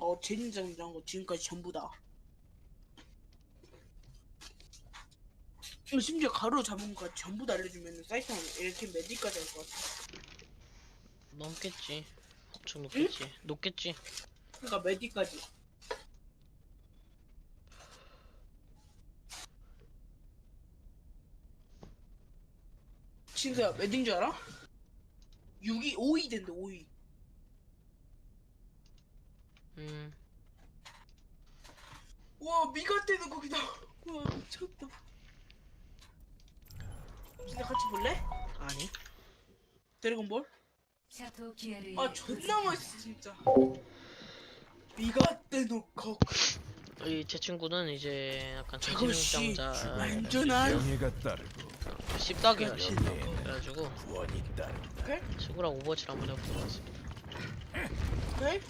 거, 제진 잡은 거 지금까지 전부 다. 어, 심지어 가루 잡은 거 전부 다 알려주면 사이트 한 이렇게 메디까지 할 것 같아. 넘겠지. 엄청 높겠지. 높겠지. 그러니까 메디까지. 진짜야 메디인 줄 알아? 6위, 5위 된대 5위. 음. 와 미가테는 거기다. 와 미쳤다. 진짜 같이 볼래? 아니. 드래곤볼? 샤토 아 존나 멋있어 진짜. 미가테노 거. 이 제 친구는 이제 약간 저것이 정신병자 완전한 명예가 따르고 씹다기야. 명예에는 그래가지고 구원이 따른다. 그래? 친구랑 오버워치를 한번 해보고 왔습니다. 그래?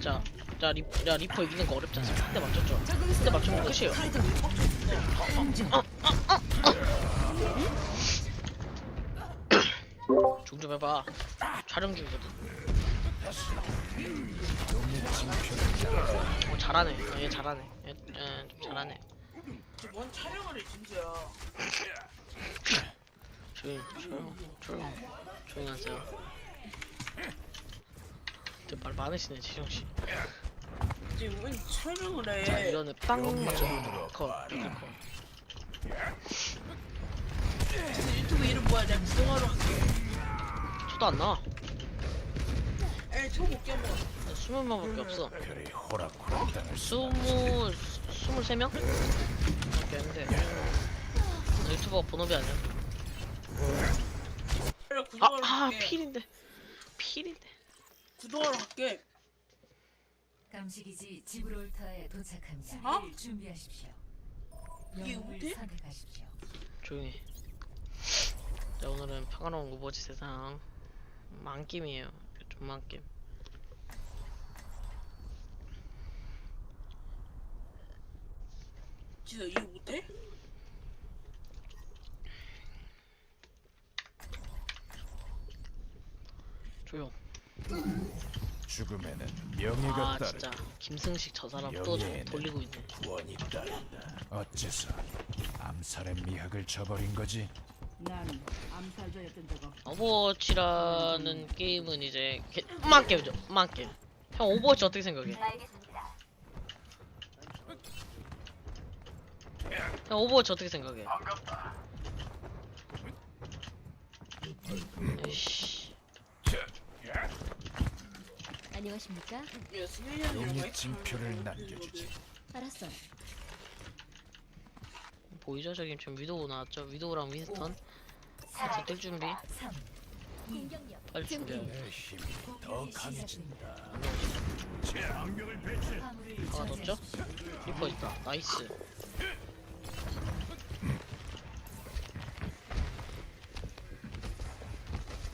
자, 자, 리, 야 리퍼 이기는 거 어렵지 않습니까? 한대 맞췄죠? 한대 맞추면 끝이에요. 중좀 해봐. 촬영 중이거든. 어, 잘하네. 어, 얘 잘하네. 얘, 얘, 좀 잘하네. 뭔 촬영을 해 진짜야. 조용, 조용, 조용, 조용 하세요. 되게 말 많으시네, 지정씨. 지금 뭔 촬영을 자, 해. 이번에 빵 맞춰. 컷, 이렇게 컷. 진짜 유튜브 이름 뭐야? 내가 구독하러 갈게. 저도 안 나와. 스무 명밖에 없어. 스무 스물세 명? 밖에 없는데 유튜버 본업이 아니야. 아, 아. 필인데 필인데. 구독하러 갈게. 감식이지 지브롤터에 도착합니다. 어? 준비하십시오. 이게 어때? 선택하십시오. 조용히. 자 오늘은 평화로운 오버워치 세상 만겜이에요. 좀 만겜. 진짜 이거 못해? 조용. 죽음에는 명예가 아 따르고 진짜 김승식 저 사람 또 저- 돌리고 있네. 구원이 따른다. 어째서 암살의 미학을 저버린 거지? 난 암살자였던 적 없어. 오버워치라는 게임은 이제 게... 만겜이죠. 만겜. 형 오버워치 어떻게 생각해? 형 오버워치 어떻게 생각해? 에이씨. 안녕하십니까? 야거 용의 해? 징표를 남겨주지. 알았어. 보이죠? 저기 지금 위도우 나왔죠? 위도우랑 윈스턴 같이 뜰 준비 3, 공격력. 빨리 준비해 내 힘이 더 강해진다. 화물을 하나 넣었죠? 리퍼 있다 나이스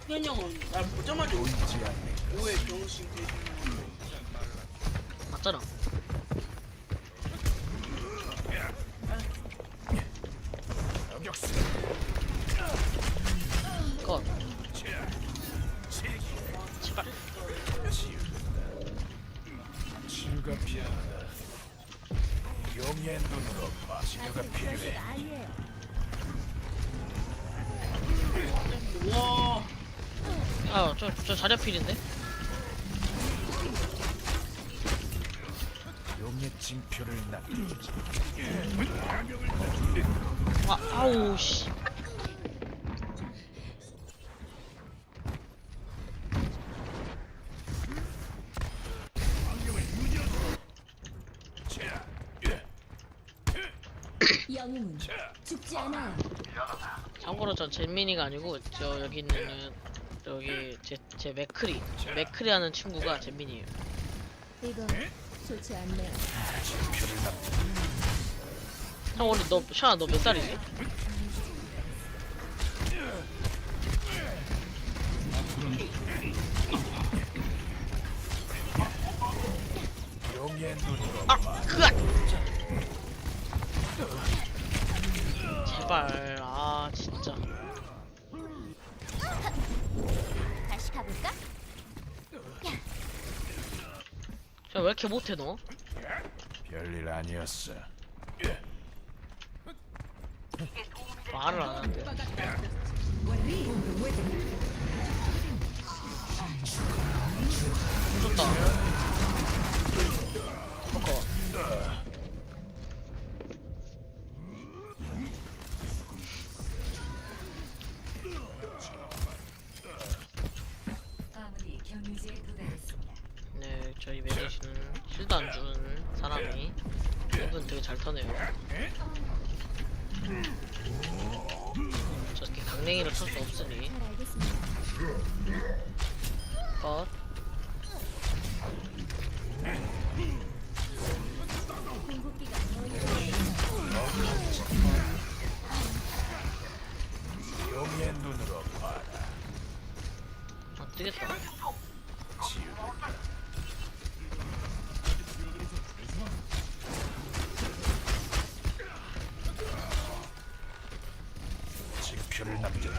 스네이 형은 날 보자마자 오해 맞잖아 저격수. 컷 제발 치유가 필요하다. 용의 눈으로 봐. 치료가 필요해. 와 아 저 저 자리 필인데 용의 징표를 남겨주지. 아 아우 씨 영웅은 죽지 않아요. 참고로 저 젠민이가 아니고 저 여기 있는 저기 제, 제 맥크리 맥크리 하는 친구가 잼민이에요 이거 좋지 않네. 형 원래 너 샤아 너 몇 살이지? 아! 그 제발 아 진짜 가볼까? 야, 왜 이렇게 못해 너? 별일 아니었어. 말을 안 하는데 좋다 포커 되게 잘 터네요 저렇게 강냉이를 칠수 없으니. 컷 표를 남겼다.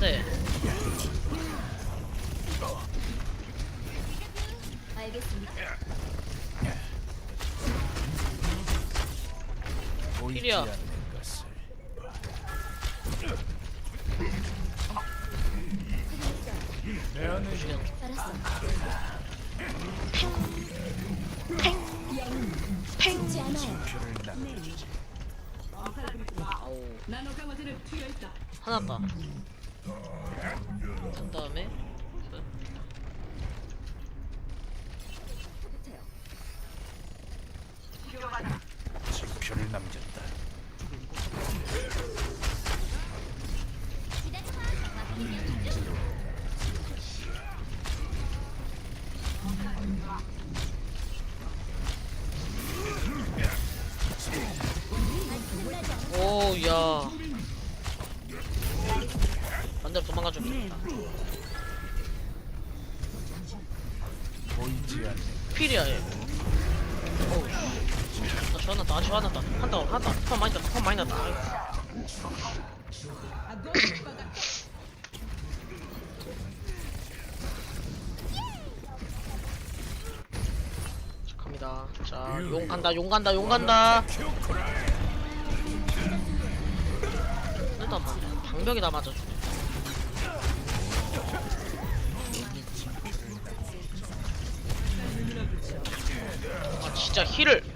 네 알겠습니다. 보이지. 않는 것을. 내 안에 알았어. 않아요. 강화제를 투여했다. 화났다 그 다음에 오야 반대로 도망가 줍니다 보이지 않는 필이야 얘. 어우 나 좋아났다 아주 좋아났다. 한다 한다. 판 많이 났다 판 많이 났다. 갑니다. 자용 간다 용 간다 용 간다 막 방벽이 다 맞아주네 아 진짜 힐을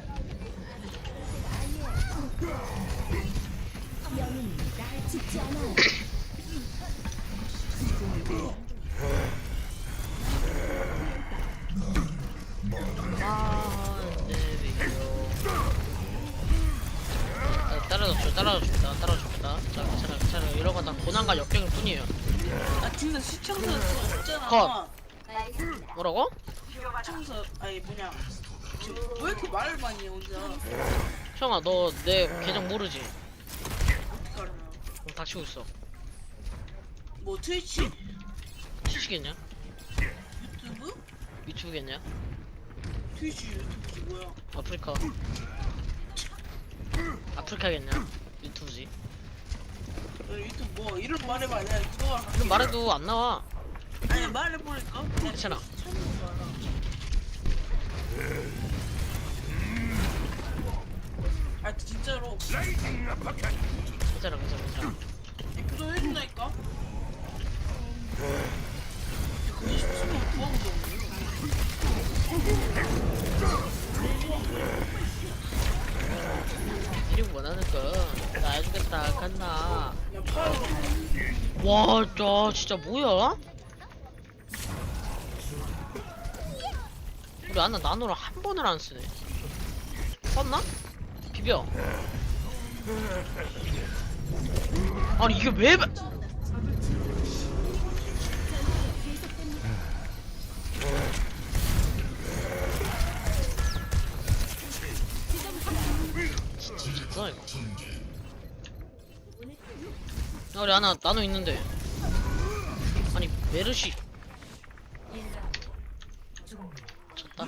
유튜브겠냐? 트위치 유튜브지 뭐야? 아프리카. 아프리카겠냐? 유튜브지. 너 유튜브 뭐 이름 말해봐 내가 그거 이런 말해도 안 나와. 아니 말해보니까 괜찮아. 찾는 거 알아. 아 진짜로 괜찮아, 괜찮아, 괜찮아. 구독 해준다니까? 그거 싶으면 구하고도 없네 이름 원하는 거. 나 해주겠다, 갔나. 야 팔로 와, 야, 진짜 뭐야? 우리 아나 나노를 한 번을 안 쓰네. 썼나? 비벼. 아니 이게 왜? 진짜 이거. 야, 우리 하나 나노 있는데. 아니 메르시 1라운드 종 졌다.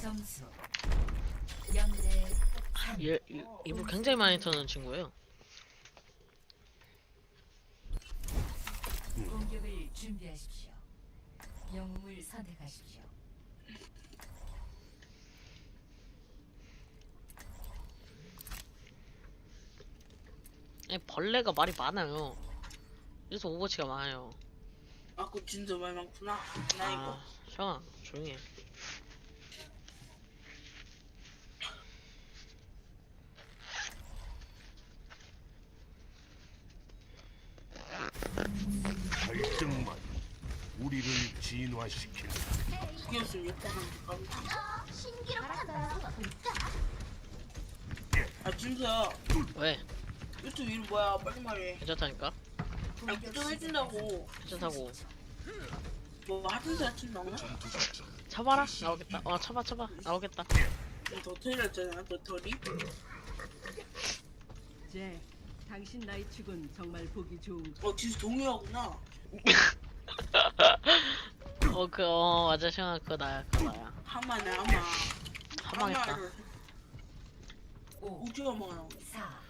점수 0대 얘, 이- 입을 굉장히 많이 터는 친구예요. 공격을 준비하십시오. 영웅을 선택하십시오. 아니, 벌레가 말이 많아요. 그래서 오버치가 많아요. 아, 그 진짜 많이 많구나. 나 이거. 아, 셔아, 조용히 해. 갈등만 우리를 진화시킨다. 그게였으면 예뻐하는데 까비. 아, 진짜야. 왜? 유튜브 이름 뭐야? 빨리 말해. 괜찮다니까? 아, 구독해준다고. 괜찮다고. 뭐 하든지 하든 나오나? 쳐봐라. 나오겠다. 어, 쳐봐, 쳐봐. 나오겠다. 더 틀렸잖아. 더 덜이. 제 당신 나이 축은 정말 보기 좋은 어, 진짜 동요하구나. 어, 그, 어, 맞아, 셔아, 그거 나야, 그거 나야. 하마네, 하마. 하망했다. 하마를 5, 우주 하마가 나오네. 4,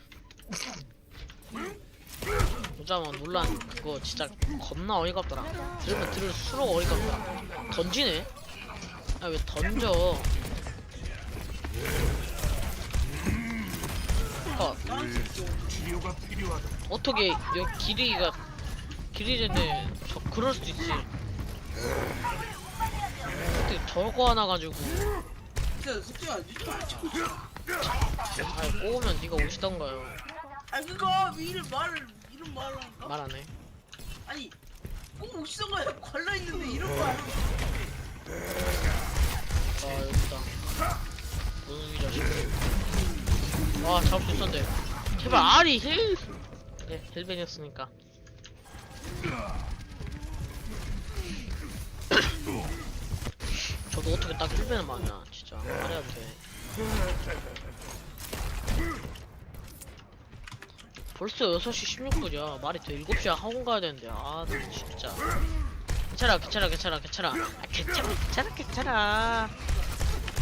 오자마 논란 그거 진짜 겁나 어이가 없더라. 들으면 들을수록 어이가 없더라. 던지네? 아 왜 던져? 필요하다. 어떻게 여기 길이가 길이는데 저 그럴 수도 있지. 어떻게 저거 하나 가지고. 아 꼬우면 네가 오시던가요. 아, 그거 이름 말을 이름 말하니까. 말 안 해. 아니, 꼭 옥시선가 걸려 있는데 이름 말. 아 여기다. 무슨 자식. 와 잡을 수 있었는데. 제발 아리 힐. 네 힐벤이었으니까. 저도 어떻게 딱 힐벤을 맞냐 진짜 말해야 돼. 벌써 6시 16분이야. 말이 돼. 7시에 학원 가야 되는데. 아 나 진짜. 괜찮아 괜찮아 괜찮아 괜찮아. 아 괜찮아 괜찮아 괜찮아.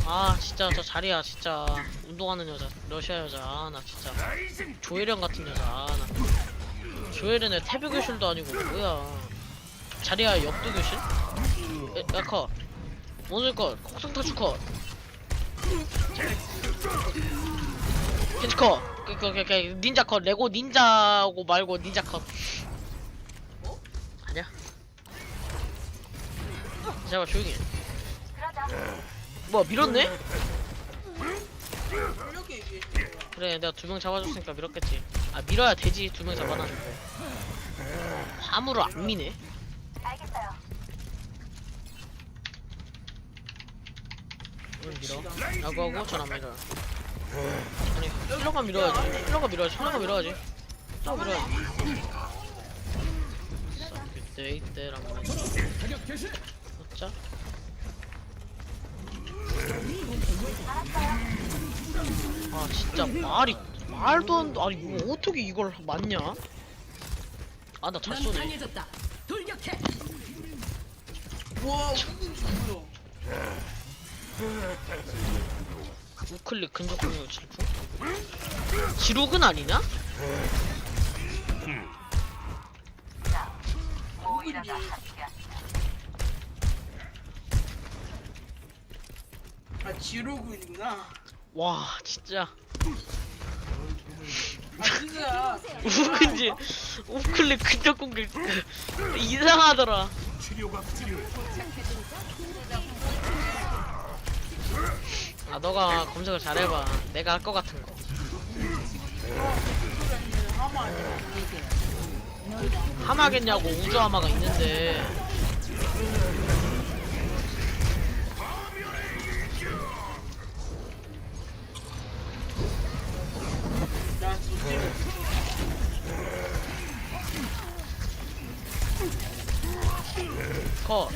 아 진짜 저 자리야 진짜. 운동하는 여자 러시아 여자. 아, 나 진짜. 조혜련 같은 여자. 아, 나. 조혜련의 태교 교실도 아니고 뭐야. 자리야 역도 교실? 야, 야 컷. 원술 컷. kok성타주 컷. 컷. 그, 그, 그, 그, 닌자 컷. 레고 닌자고 말고 닌자 컷. 아니야. 제발 조용히 해. 뭐야 밀었네? 그래 내가 두 명 잡아줬으니까 밀었겠지 아 밀어야 되지 두 명 잡아놨는데 화물을 안 미네 알겠어요 밀어 라고 하고 전안 밀어요 아니 힐러가 밀어야지 힐러가 밀어야지 힐러가 밀어야지 힐러가 밀어야지 이때 이때랑 자아 진짜 말이 말도 안 돼. 아니 뭐 어떻게 이걸 맞냐? 아 나잘넌 쏘네. 강해졌다. 돌격해. 와? 우클릭 근접 공격 질풍? 지록은 아니냐? 아, 지로군이구나. 와 진짜 아, 진짜. 우근지 우클릭 근접 공격 이상하더라. 치료가 필요해. 아 너가 검색을 잘해봐. 내가 할것 같은 거. 하마겠냐고 우주 하마가 있는데. 컷.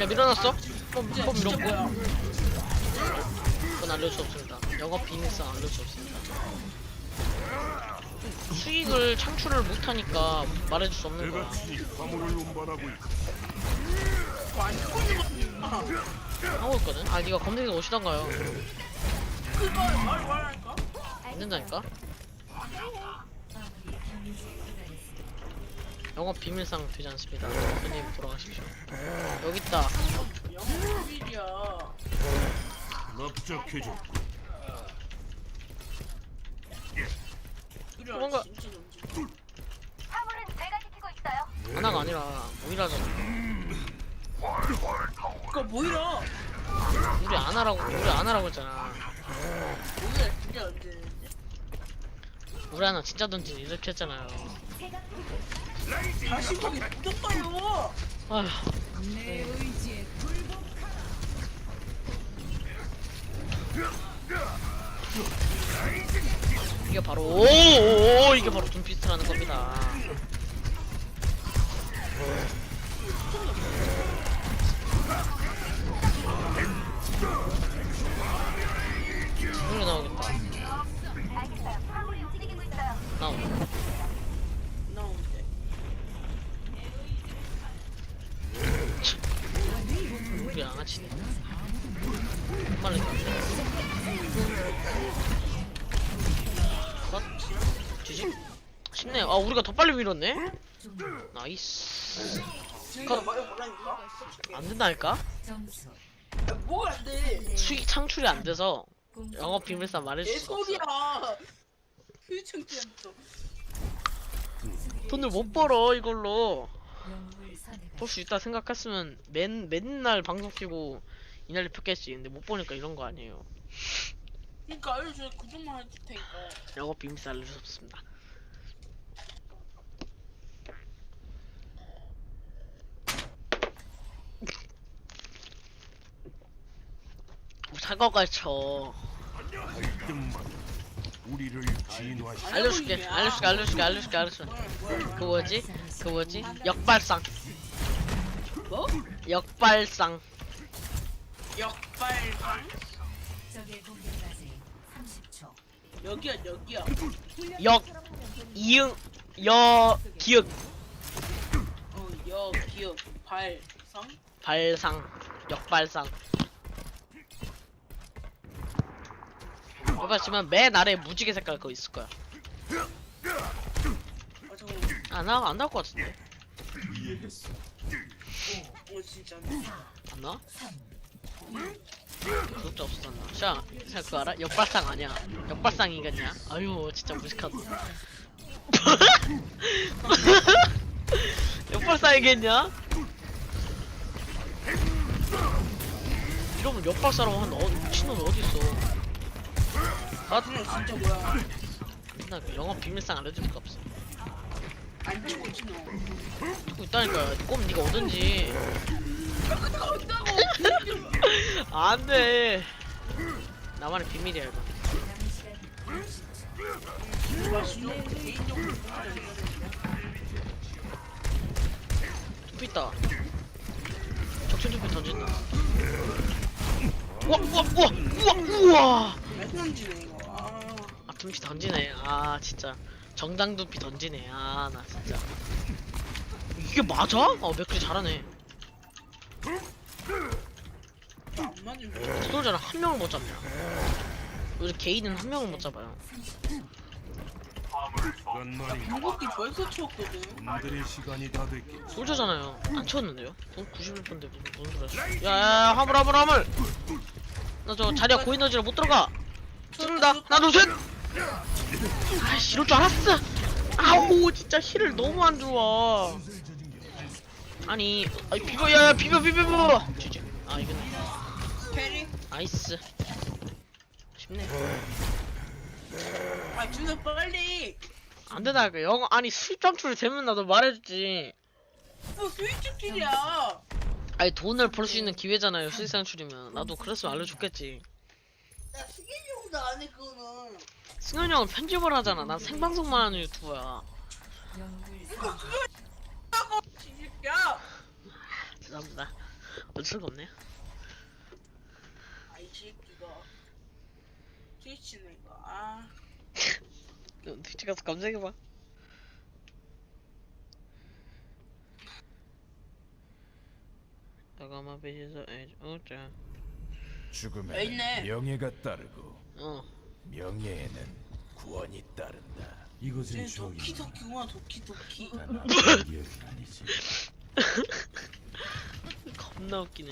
야 밀어놨어? pom펌 진짜 밀었고. 그건 알릴 수 없습니다. 영업 비밀성 알릴 수 없습니다. 수익을 창출을 못하니까 말해줄 수 없는 거야 친히 화물을 운반하고 거 하고 있거든 아 니가 검색해서 오시던가요 된다니까 영업 비밀상 되지 않습니다. 손님 돌아가십시오. 여기 있다. 영어 일이야 납작해줘. 그래 뭔가- 진짜 넘지 하나가 아니라 오이라잖아. 그거 뭐이라. 우리 안 하라고 우리 안 하라고 했잖아. 진짜 안 되는데 우리 하나 진짜 던진 이렇게 했잖아요. 다시 거기 붙었어요. 아휴. 내 의지에 이게 바로 오오오 이게 바로 둠피스트라는 겁니다. 소리 나오겠다 나온다 나오는데 우리 양아치네. 빨리 가. 컷. 지지? 쉽네. 아 우리가 더 빨리 밀었네? 나이스. 뭐라니까 안 된다니까? 뭐가 안돼? 수익 창출이 안 돼서 영업 비밀사 말해줄 내 수가 없어. 소리야 휴청지한테 돈을 못 벌어 이걸로. 영웅을 선택하십시오. 벌수 있다 생각했으면 맨 맨날 방송 키고 이날리 폈겠지. 근데 못 보니까 이런 거 아니에요. 그니까 알려줘 그 정도만 해줄 테니까. 영업 비밀사 알려주셨습니다. 사과가 쳐 우리를 진화시켜. 알려줄게 알려줄게 알려줄게 알려줄게 알려줄게. 그 뭐지? 그 뭐지? 역발상. 뭐? 역발상. 역발상. 적의 공격까지 30초. 여기야 여기야. 역 이응 여 기역 어여 기억 발상? 발상 역발상 지금 맨 아래 무지개 색깔 그거 있을 거야 아 잠깐만 안나 안 나올 것 같은데 어 진짜 안 나? 구독자 없었나? 샤, 샤 그거 알아? 역발상 아니야. 역발상이겠냐? 아유 진짜 무식하다. 역발상이겠냐? 이러면 역발사라고 한 어, 미친놈이 어딨어? 아, 그냥 진짜 뭐야 나 영업 비밀상 알려줄 수가 없어. 안 치고 있지 너 듣고 있다니까. 꼼 니가 오든지. 그거 없다고 안 돼. 나만의 비밀이야 이거. 개인적으로 둠피 있다. 적천 둠피 던진다. 우와 우와 우와 우와 우와. 이거 아아 둠피 던지네. 아 진짜 정당 둠피 던지네. 아 나 진짜. 이게 맞아? 어 맥클이 잘하네. 안 맞으면 솔저는 한 명을 못 잡냐. 우리 개인은 한 명을 못 잡아요. 궁극기 벌써 치웠거든 놈들의 시간이 다 됐겠지. 솔저잖아요. 안 쳤는데요? 돈 91%인데 무슨 무슨 소리야? 야야야 화물 화물 화물. 나 저 자리야 고에너지를 못 들어가. 하나 둘 셋. 아씨 이럴 줄 알았어. 아우 진짜 힐을 너무 안 좋아. 아니 아이 비벼 야야 비벼 비벼 비벼. 주지. 아 이건 캐리 나이스. 쉽네. 아 준호 빨리 안 되나 그 영어 아니 수입 창출이 되면 나도 말해주지. 어 스위치 킬이야 아니 돈을 벌 수 있는 기회잖아요 수입 창출이면 나도 그랬으면 알려줬겠지. 나 승현이 형도 안 해 그거는 승현이 형은 편집을 하잖아. 난 생방송만 하는 유튜버야. 영웅을 이거 선택. 그거 진짜 죄송합니다. 어쩔 수가 없네요. 아이 새끼가 스위치네 이거 아너 트위치 가서 검색해봐. 잠깐만 배에서 어자 죽음에 있네. 명예가 따르고 어 명예에는 구원이 따른다. 쟤 도키도키구나 도키도키 기억이 아니지. 겁나 웃기네.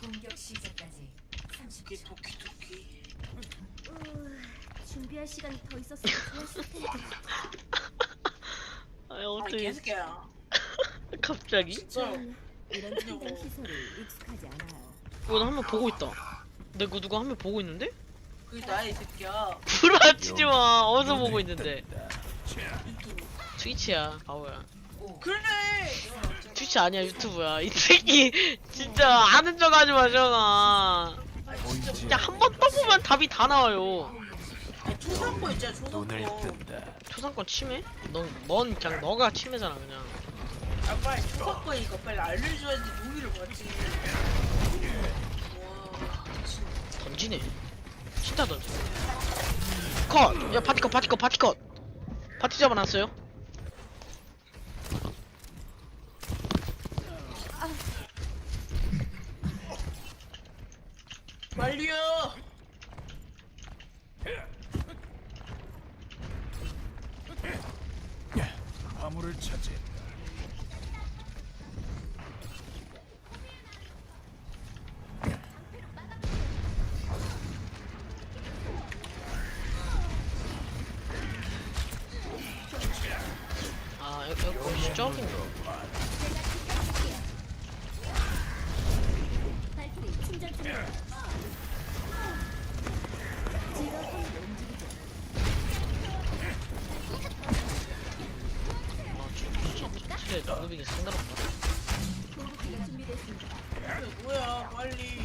공격 시작까지 이게 30초. 도키도키 우, 준비할 시간이 더 있었으면 좋았을 텐데. 아 어떻게 개새끼야 갑자기? 진짜 저는 이런 첨단 시설에 익숙하지 않아요. 이거 나한 명 보고 있다. 내가 누가 한 명 보고 있는데? 그게 나야 이 새끼야 불화치지 마. 어디서 보고 있는데? 트위치야. 바보야. 그래 트위치 아니야 유튜브야. 이 새끼 진짜 아는 척 하지 마 정아. 보이지 진짜 한 번 떠보면 답이 다 나와요. 아니 초상권 있잖아 초상권. 초상권 침해? 넌, 넌 그냥 너가 침해잖아 그냥. 아 빨리 초상권이니까 빨리 알려줘야지 무기를 봤지 던지네. 진짜 던져. 컷! 야 파티컷 파티컷 파티컷. 파티 잡아놨어요. 빨리요 화물을 차지했다. 아 여기 여기 혹시 저긴가? 발키리 충전 중이에요. 지금 움직이죠. 아 진짜 진짜 누구비기 상관없다. 보급기가 준비됐습니다. 이게 뭐야 빨리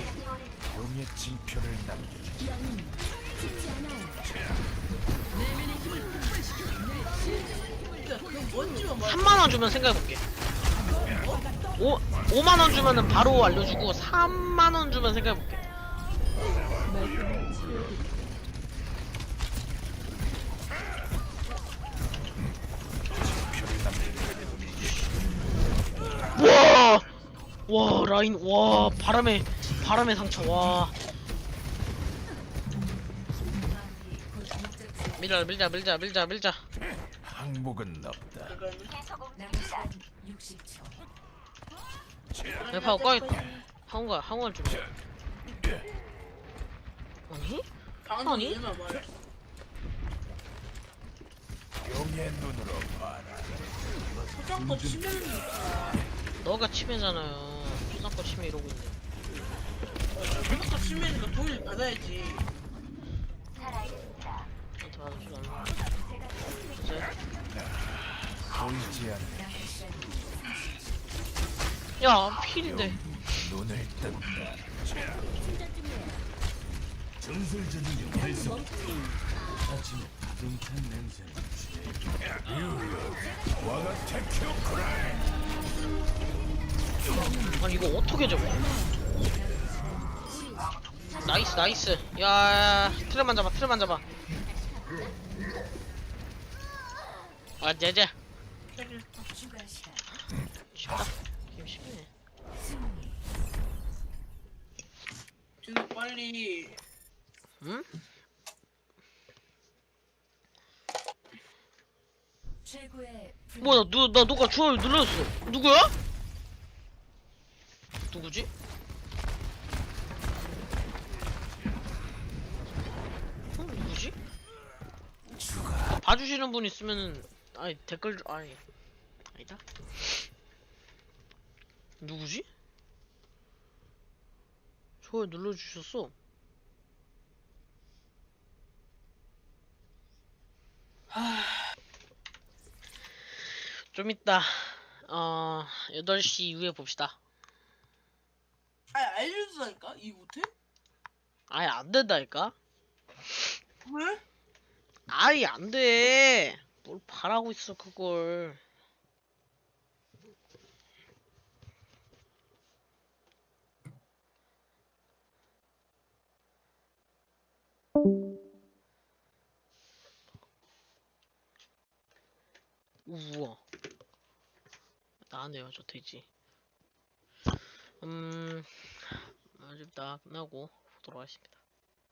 용의 징표를 남겨. 영웅 죽지 않아요. 진짜 그건 뭔지만 말 3만원 주면 생각해볼게. 5, 5만원 주면은 바로 알려주고 3만원 주면 생각해볼게. 와! 와 라인 와 바람에 바람의 상처 와 밀자 밀자 밀자 밀자 밀자 항복은 없다. 남은 시간 60초. 대파고 꺼야겠다 항우가 항우를 좀 아니? 방금 아니? 말해 용의 눈으로 봐라. 초상권 치면이니까 너가 치매잖아요 초상권 치매 이러고 있네 초상권 치면이니까 돈을 받아야지 나한테 맞아주지 않나 이제 보이지 않는 야 필인데. 눈을 뜬다. 아니 이거 어떻게 잡아 나이스 나이스. 야 트레만 잡아 트레만 잡아. 아 제제 시간. 쉽다 게임 쉽네. 지금 빨리 응? 뭐야 누, 나 누가 좋아요 눌렀어 누구야? 누구지? 어, 누구지? 봐주시는 분 있으면은 아니 댓글 좀- 아니 아니다. 누구지? 좋아요 눌러주셨어. 좀 이따 어 8시 이후에 봅시다. 아니 알려주다니까? 이 못해? 아예 안 된다니까? 왜? 아예 안 돼. 뭘 바라고 있어 그걸 우와. 나네요, 저 돼지. 음, 아쉽다. 끝나고 보도록 하겠습니다.